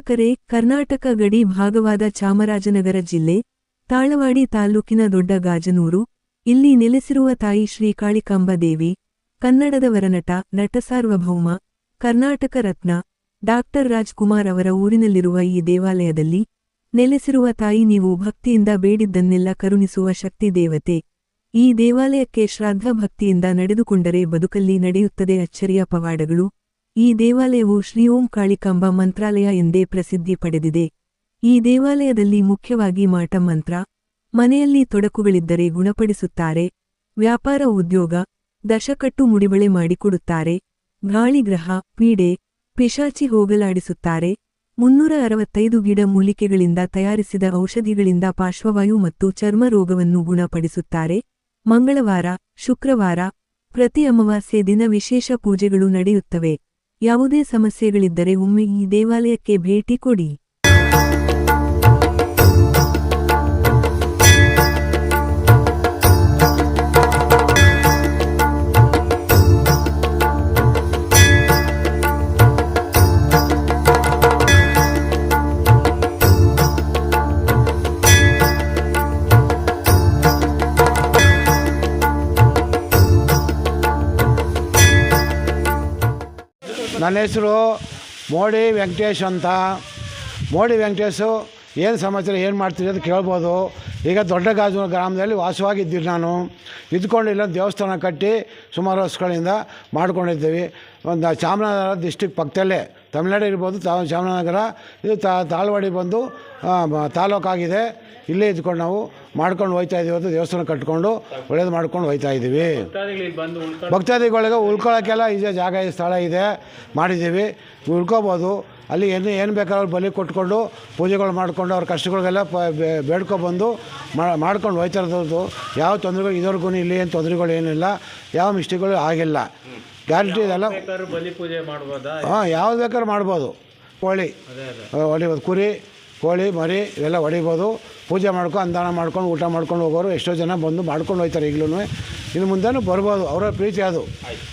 ವೀಕ್ಷಕರೇ, ಕರ್ನಾಟಕ ಗಡಿ ಭಾಗವಾದ ಚಾಮರಾಜನಗರ ಜಿಲ್ಲೆ, ತಾಳವಾಡಿ ತಾಲ್ಲೂಕಿನ ದೊಡ್ಡ ಗಾಜನೂರು, ಇಲ್ಲಿ ನೆಲೆಸಿರುವ ತಾಯಿ ಶ್ರೀ ಕಾಳಿಕಾಂಬ ದೇವಿ, ಕನ್ನಡದ ವರನಟ ನಟಸಾರ್ವಭೌಮ ಕರ್ನಾಟಕ ರತ್ನ ಡಾಕ್ಟರ್ ರಾಜ್ಕುಮಾರ್ ಅವರ ಊರಿನಲ್ಲಿರುವ ಈ ದೇವಾಲಯದಲ್ಲಿ ನೆಲೆಸಿರುವ ತಾಯಿ ನೀವು ಭಕ್ತಿಯಿಂದ ಬೇಡಿದ್ದನ್ನೆಲ್ಲ ಕರುಣಿಸುವ ಶಕ್ತಿ ದೇವತೆ. ಈ ದೇವಾಲಯಕ್ಕೆ ಶ್ರಾದ್ದ ಭಕ್ತಿಯಿಂದ ನಡೆದುಕೊಂಡರೆ ಬದುಕಲ್ಲಿ ನಡೆಯುತ್ತದೆ ಅಚ್ಚರಿಯ ಪವಾಡಗಳು ಈ ದೇವಾಲಯವು ಶ್ರೀ ಓಂ ಕಾಳಿಕಾಂಬ ಮಂತ್ರಾಲಯ ಎಂದೇ ಪ್ರಸಿದ್ಧಿ ಪಡೆದಿದೆ. ಈ ದೇವಾಲಯದಲ್ಲಿ ಮುಖ್ಯವಾಗಿ ಮಾಟ ಮಂತ್ರ, ಮನೆಯಲ್ಲಿ ತೊಡಕುಗಳಿದ್ದರೆ ಗುಣಪಡಿಸುತ್ತಾರೆ, ವ್ಯಾಪಾರ ಉದ್ಯೋಗ, ದಶಕಟ್ಟು ಮುಡಿಬಳೆ ಮಾಡಿಕೊಡುತ್ತಾರೆ, ಗಾಳಿಗ್ರಹ, ಪೀಡೆ, ಪಿಶಾಚಿ ಹೋಗಲಾಡಿಸುತ್ತಾರೆ, ಮುನ್ನೂರ ಅರವತ್ತೈದು ಗಿಡ ಮೂಲಿಕೆಗಳಿಂದ ತಯಾರಿಸಿದ ಔಷಧಿಗಳಿಂದ ಪಾರ್ಶ್ವವಾಯು ಮತ್ತು ಚರ್ಮ ರೋಗವನ್ನು ಗುಣಪಡಿಸುತ್ತಾರೆ. ಮಂಗಳವಾರ, ಶುಕ್ರವಾರ, ಪ್ರತಿ ಅಮಾವಾಸ್ಯೆ ದಿನ ವಿಶೇಷ ಪೂಜೆಗಳು ನಡೆಯುತ್ತವೆ. ಯಾವುದೇ ಸಮಸ್ಯೆಗಳಿದ್ದರೆ ಒಮ್ಮೆ ಈ ದೇವಾಲಯಕ್ಕೆ ಭೇಟಿ ಕೊಡಿ. ನನ್ನ ಹೆಸರು ಮೋಡಿ ವೆಂಕಟೇಶ್ ಅಂತ. ಮೋಡಿ ವೆಂಕಟೇಶು ಏನು ಸಮಾಚಾರ ಏನು ಮಾಡ್ತೀರಿ ಅಂತ ಕೇಳ್ಬೋದು. ಈಗ ದೊಡ್ಡ ಗಾಜು ಗ್ರಾಮದಲ್ಲಿ ವಾಸವಾಗಿದ್ದೀವಿ ನಾನು. ಇದ್ಕೊಂಡು ಇಲ್ಲೊಂದು ದೇವಸ್ಥಾನ ಕಟ್ಟಿ ಸುಮಾರು ವರ್ಷಗಳಿಂದ ಮಾಡ್ಕೊಂಡಿದ್ದೀವಿ. ಒಂದು ಚಾಮರಾಜನಗರ ಡಿಸ್ಟಿಕ್ ಪಕ್ಕದಲ್ಲೇ ತಮಿಳ್ನಾಡು ಇರ್ಬೋದು ತಾ ಚಾಮರಾಜನಗರ ಇದು ತಾ ತಾಳ್ವಾಡಿ ಬಂದು ತಾಲೂಕಾಗಿದೆ. ಇಲ್ಲೇ ಇದ್ಕೊಂಡು ನಾವು ಮಾಡ್ಕೊಂಡು ಹೋಯ್ತಾ ಇದ್ದೀವಿ ಅಂತ ದೇವಸ್ಥಾನ ಕಟ್ಕೊಂಡು ಒಳ್ಳೇದು ಮಾಡ್ಕೊಂಡು ಹೋಯ್ತಾ ಇದ್ದೀವಿ ಭಕ್ತಾದಿಗಳಿಗೆ ಉಳ್ಕೊಳ್ಳೋಕ್ಕೆಲ್ಲ ಇದೆ ಜಾಗ ಇದೆ ಸ್ಥಳ ಇದೆ ಮಾಡಿದ್ದೀವಿ. ಉಳ್ಕೋಬೋದು. ಅಲ್ಲಿ ಏನು ಏನು ಬೇಕಾದ್ರೂ ಬಲಿ ಕೊಟ್ಕೊಂಡು ಪೂಜೆಗಳು ಮಾಡಿಕೊಂಡು ಅವ್ರ ಕಷ್ಟಗಳಿಗೆಲ್ಲ ಪ ಬೇಡ್ಕೊಬಂದು ಮಾಡ್ಕೊಂಡು ಹೋಗ್ತಾ ಇರೋದು. ಯಾವ ತೊಂದರೆಗಳು ಇದುವರೆಗೂ ಇಲ್ಲಿ ಏನು ತೊಂದರೆಗಳು ಏನಿಲ್ಲ ಯಾವ ಮಿಸ್ಟೇಕ್ಗಳು ಆಗಿಲ್ಲ. ಗ್ಯಾರಂಟಿ ಇದೆಲ್ಲ? ಬೇಕಾದ್ರೂ ಬಲಿ ಪೂಜೆ ಮಾಡ್ಬೋದಾ? ಹಾಂ ಯಾವ್ದು ಬೇಕಾದ್ರೂ ಮಾಡ್ಬೋದು. ಕೋಳಿ. ಅದೇ ಅದೇ. ಅಹ್, ಹೊಡಿಬೋದು ಕುರಿ ಕೋಳಿ ಮರಿ ಇವೆಲ್ಲ ಹೊಡಿಬೋದು ಪೂಜೆ ಮಾಡ್ಕೊಂಡು ಅಂದಾನ ಮಾಡ್ಕೊಂಡು ಊಟ ಮಾಡ್ಕೊಂಡು ಹೋಗೋರು ಎಷ್ಟೋ ಜನ ಬಂದು ಮಾಡ್ಕೊಂಡು ಹೋಗ್ತಾರೆ ಈಗಲೂ ಇನ್ನು ಮುಂದೆನೂ ಬರ್ಬೋದು. ಅವರ ಪ್ರೀತಿ ಅದು.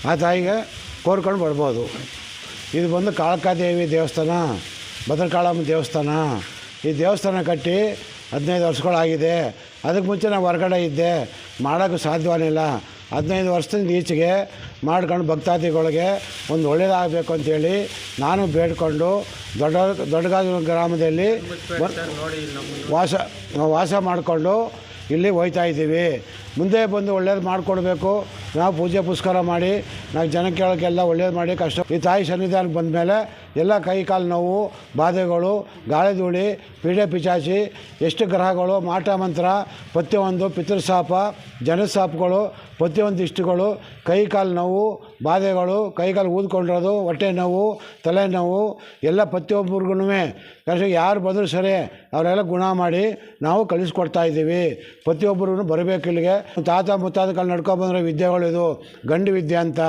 ಆ ತಾಯಿಗೆ ಕೋರ್ಕೊಂಡು ಬರ್ಬೋದು. ಇದು ಬಂದು ಕಾಳಕಾದೇವಿ ದೇವಸ್ಥಾನ ಭದ್ರಕಾಳಮ್ಮ ದೇವಸ್ಥಾನ. ಈ ದೇವಸ್ಥಾನ ಕಟ್ಟಿ ಹದಿನೈದು ವರ್ಷಗಳಾಗಿದೆ. ಅದಕ್ಕೆ ಮುಂಚೆ ನಾವು ಹೊರಗಡೆ ಇದ್ದೆ. ಮಾಡೋಕ್ಕೂ ಸಾಧ್ಯವಾನಿಲ್ಲ ಹದಿನೈದು ವರ್ಷದಿಂದ ಈಚೆಗೆ ಮಾಡ್ಕೊಂಡು ಭಕ್ತಾದಿಗಳಿಗೆ ಒಂದು ಒಳ್ಳೇದಾಗಬೇಕು ಅಂತೇಳಿ ನಾನು ಬೇಡ್ಕೊಂಡು ದೊಡ್ಡ ದೊಡ್ಡಗಾದ ಗ್ರಾಮದಲ್ಲಿ ವಾಸ ವಾಸ ಮಾಡಿಕೊಂಡು ಇಲ್ಲಿ ಹೋಯ್ತಾ ಇದ್ದೀವಿ. ಮುಂದೆ ಬಂದು ಒಳ್ಳೇದು ಮಾಡಿಕೊಡ್ಬೇಕು. ನಾವು ಪೂಜೆ ಪುಸ್ಕಾರ ಮಾಡಿ, ನಾವು ಜನ ಕೇಳೋಕ್ಕೆಲ್ಲ ಒಳ್ಳೇದು ಮಾಡಿ, ಕಷ್ಟ ಈ ತಾಯಿ ಸನ್ನಿಧಾನಕ್ಕೆ ಬಂದಮೇಲೆ ಎಲ್ಲ ಕೈ ಕಾಲು ನೋವು, ಬಾಧೆಗಳು, ಗಾಳಿ ಧೂಳಿ, ಪೀಡೆ ಪಿಚಾಚಿ ಎಷ್ಟು ಗ್ರಹಗಳು, ಮಾಟ ಮಂತ್ರ, ಪ್ರತಿಯೊಂದು ಪಿತೃಸಾಪ, ಜನಸಾಪಗಳು, ಪ್ರತಿಯೊಂದು ಇಷ್ಟಗಳು ಕೈ ಕಾಲು ನೋವು, ಬಾಧೆಗಳು ಕೈ ಕಾಲು ಊದ್ಕೊಂಡಿರೋದು, ಹೊಟ್ಟೆ ನೋವು ತಲೆನೋವು ಎಲ್ಲ ಪ್ರತಿಯೊಬ್ಬರಿಗೂ ಕಷ್ಟ ಯಾರು ಬಂದರೂ ಸರಿ ಅವರೆಲ್ಲ ಗುಣ ಮಾಡಿ ನಾವು ಕಳಿಸ್ಕೊಡ್ತಾ ಇದ್ದೀವಿ. ಪ್ರತಿಯೊಬ್ಬರೂ ಬರಬೇಕು ಇಲ್ಲಿಗೆ. ತಾತ ಕಾಲ ಬಂದರೆ ವಿದ್ಯೆಗಳು ಇದು ಗಂಡು ವಿದ್ಯೆ ಅಂತ.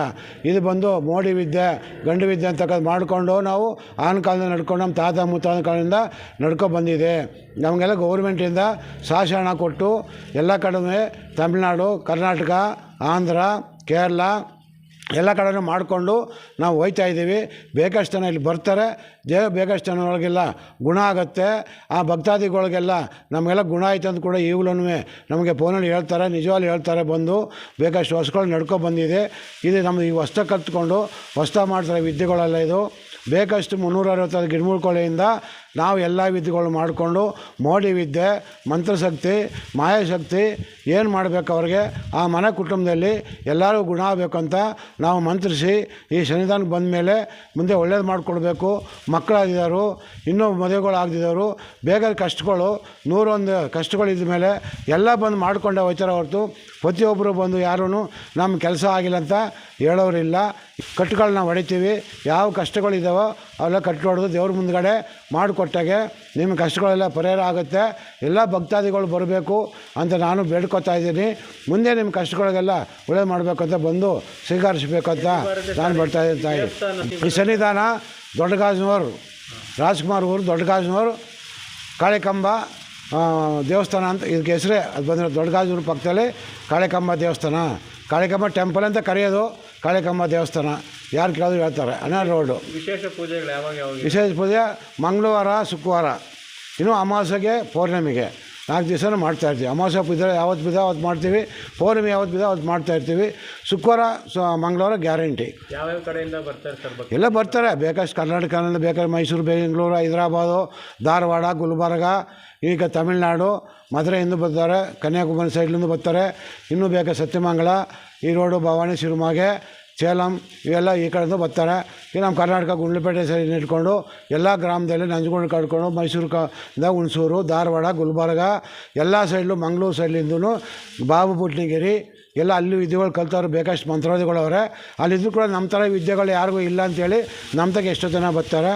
ಇದು ಬಂದು ಮೋಡಿ ವಿದ್ಯೆ, ಗಂಡು ವಿದ್ಯೆ ಅಂತ ಮಾಡಿಕೊಂಡು ನಾವು ಆನ ಕಾಲದಿಂದ ನಡ್ಕೊಂಡು ನಮ್ಮ ತಾತ ಮುತ್ತಾದ ಕಾಲದಿಂದ ನಡ್ಕೊ ಬಂದಿದೆ. ನಮಗೆಲ್ಲ ಗೌರ್ಮೆಂಟಿಂದ ಶಾಸನ ಕೊಟ್ಟು ಎಲ್ಲ ಕಡೆ ತಮಿಳ್ನಾಡು, ಕರ್ನಾಟಕ, ಆಂಧ್ರ, ಕೇರಳ ಎಲ್ಲ ಕಡೆಯೂ ಮಾಡಿಕೊಂಡು ನಾವು ಹೋಯ್ತಾ ಇದ್ದೀವಿ. ಬೇಕಷ್ಟು ಜನ ಇಲ್ಲಿ ಬರ್ತಾರೆ. ದೇಹ ಬೇಕಷ್ಟು ಜನಗಳಿಗೆಲ್ಲ ಗುಣ ಆಗುತ್ತೆ. ಆ ಭಕ್ತಾದಿಗಳಿಗೆಲ್ಲ ನಮಗೆಲ್ಲ ಗುಣ ಆಯ್ತು ಅಂತ ಕೂಡ ಈಗಲೂ ನಮಗೆ ಫೋನಲ್ಲಿ ಹೇಳ್ತಾರೆ, ನಿಜವಾಗ್ಲೂ ಹೇಳ್ತಾರೆ ಬಂದು. ಬೇಕಷ್ಟು ಹೊಸಗಳು ನಡ್ಕೊ ಬಂದಿದೆ. ಇದು ನಮ್ದು ಈ ಹೊಸ ಕತ್ಕೊಂಡು ಹೊಸ ಮಾಡ್ತಾರೆ ವಿದ್ಯೆಗಳೆಲ್ಲ ಇದು. ಬೇಕಷ್ಟು ಮುನ್ನೂರ ಅರವತ್ತಾರು ಗಿಡಮೂಳ್ಕೊಳ್ಳೆಯಿಂದ ನಾವು ಎಲ್ಲ ವಿದ್ಯೆಗಳು ಮಾಡಿಕೊಂಡು ಮೋಡಿ ವಿದ್ಯೆ, ಮಂತ್ರಶಕ್ತಿ, ಮಾಯಾಶಕ್ತಿ ಏನು ಮಾಡಬೇಕು ಅವ್ರಿಗೆ? ಆ ಮನೆ ಕುಟುಂಬದಲ್ಲಿ ಎಲ್ಲರೂ ಗುಣ ಆಗಬೇಕಂತ ನಾವು ಮಂತ್ರಿಸಿ ಈ ಸನ್ನಿಧಾನಕ್ಕೆ ಬಂದ ಮೇಲೆ ಮುಂದೆ ಒಳ್ಳೇದು ಮಾಡಿಕೊಡ್ಬೇಕು. ಮಕ್ಕಳಾಗಿದ್ದಾರು, ಇನ್ನೂ ಮದುವೆಗಳು ಆಗದಿದ್ದವರು ಬೇಗ ಕಷ್ಟಗಳು, ನೂರೊಂದು ಕಷ್ಟಗಳಿದ್ದ ಮೇಲೆ ಎಲ್ಲ ಬಂದು ಮಾಡಿಕೊಂಡೆ ಹೋಯ್ತಾರೆ ಹೊರತು ಪ್ರತಿಯೊಬ್ಬರು ಬಂದು ಯಾರೂ ನಮ್ಮ ಕೆಲಸ ಆಗಿಲ್ಲ ಅಂತ ಹೇಳೋರಿಲ್ಲ. ಕಟ್ಟುಗಳನ್ನ ಹೊಡಿತೀವಿ, ಯಾವ ಕಷ್ಟಗಳಿದ್ದಾವೋ ಅವೆಲ್ಲ ಕಟ್ಟು ಹೊಡೆದು ದೇವ್ರ ಮುಂದ್ಗಡೆ ಮಾಡಿಕೊಟ್ಟಾಗೆ ನಿಮ್ಮ ಕಷ್ಟಗಳೆಲ್ಲ ಪರಿಹಾರ ಆಗುತ್ತೆ. ಎಲ್ಲ ಭಕ್ತಾದಿಗಳು ಬರಬೇಕು ಅಂತ ನಾನು ಬೇಡ್ಕೊತಾ ಇದ್ದೀನಿ. ಮುಂದೆ ನಿಮ್ಮ ಕಷ್ಟಗಳಿಗೆಲ್ಲ ಒಳ್ಳೆ ಅಂತ ಬಂದು ಸ್ವೀಕರಿಸಬೇಕು ಅಂತ ನಾನು ಬರ್ತಾ ಇದ್ದೀನಿ. ತಾಯಿ ಈ ಸನ್ನಿಧಾನ ದೊಡ್ಡಗಾಜನವರು, ರಾಜ್ಕುಮಾರ್ ಊರು ದೊಡ್ಡಗಾಜನವರು, ಕಾಳಿಕಂಬ ದೇವಸ್ಥಾನ ಅಂತ ಇದಕ್ಕೆ ಹೆಸರೇ, ಅದು ಬಂದರೆ ದೊಡ್ಡಗಾಜನೂರು ಪಕ್ಕದಲ್ಲಿ ಕಾಳಿಕಂಬ ದೇವಸ್ಥಾನ. ಕಾಳಿಕಂಬ ಟೆಂಪಲ್ ಅಂತ ಕರೆಯೋದು ಕಾಳಿಕಂಬ ದೇವಸ್ಥಾನ. ಯಾರು ಕೇಳಿದ್ರು ಹೇಳ್ತಾರೆ. ಹನ್ನೆರಡು ರೋಡು. ವಿಶೇಷ ಪೂಜೆಗಳು ಯಾವಾಗ ಯಾವಾಗ? ವಿಶೇಷ ಪೂಜೆ ಮಂಗಳವಾರ ಶುಕ್ರವಾರ. ಇನ್ನು ಅಮಾವಾಸ್ಯೆಗೆ ಪೌರ್ಣಮಿಗೆ. ನಾಲ್ಕು ದಿವಸನೂ ಮಾಡ್ತಾಯಿರ್ತೀವಿ ಅಮಾವಾಸ್ಯ ಪೂಜೆ ಯಾವತ್ತು ಬಿದ್ದ ಅವತ್ತು ಮಾಡ್ತೀವಿ. ಪೌರ್ಣಮಿ ಯಾವತ್ತು ಬಿದ್ದ ಅವತ್ತು ಮಾಡ್ತಾಯಿರ್ತೀವಿ ಶುಕ್ರವಾರ ಸೊ ಮಂಗಳವಾರ ಗ್ಯಾರಂಟಿ. ಯಾವ್ಯಾವ ಕಡೆಯಿಂದ ಬರ್ತಾರೆ ಸರ್ ಎಲ್ಲ ಬರ್ತಾರೆ. ಬೇಕಷ್ಟು ಕರ್ನಾಟಕ ಬೇಕಾದ್ರೆ ಮೈಸೂರು ಬೆಂಗಳೂರು ಹೈದರಾಬಾದು ಧಾರವಾಡ ಗುಲ್ಬರ್ಗ ಈಗ ತಮಿಳ್ನಾಡು ಮಧುರೆಯಿಂದ ಬರ್ತಾರೆ. ಕನ್ಯಾಕುಮಾರಿ ಸೈಡ್ಲಿಂದ ಬರ್ತಾರೆ. ಇನ್ನೂ ಬೇಕಾ ಸತ್ಯಮಂಗಲ ರೋಡು ಭವಾನಿ ಶಿವಮೊಗ್ಗ ಸೇಲಂ, ಇವೆಲ್ಲ ಈ ಕಡೆಯಿಂದ ಬರ್ತಾರೆ. ಈ ನಮ್ಮ ಕರ್ನಾಟಕ ಗುಂಡ್ಲುಪೇಟೆ ಸೈಡ್ ಇಟ್ಕೊಂಡು ಎಲ್ಲ ಗ್ರಾಮದಲ್ಲಿ ನಂಜುಕೊಂಡು ಕಡ್ಕೊಂಡು ಮೈಸೂರು ಕ ಹುಣಸೂರು, ಧಾರವಾಡ, ಗುಲ್ಬರ್ಗ ಎಲ್ಲ ಸೈಡ್ಲು ಮಂಗಳೂರು ಸೈಡ್ಲಿಂದೂ ಬಾಬು ಬುಟ್ನಗಿರಿ ಎಲ್ಲ ಅಲ್ಲಿ ವಿದ್ಯೆಗಳು ಕಲ್ತವ್ರು ಬೇಕಷ್ಟು ಮಂತ್ರಾದಿಗಳವ್ರೆ ಅಲ್ಲಿದ್ದು ಕೂಡ ನಮ್ಮ ಥರ ವಿದ್ಯೆಗಳು ಯಾರಿಗೂ ಇಲ್ಲ ಅಂತೇಳಿ ನಮ್ಮ ತಗ ಎಷ್ಟೋ ಜನ ಬರ್ತಾರೆ.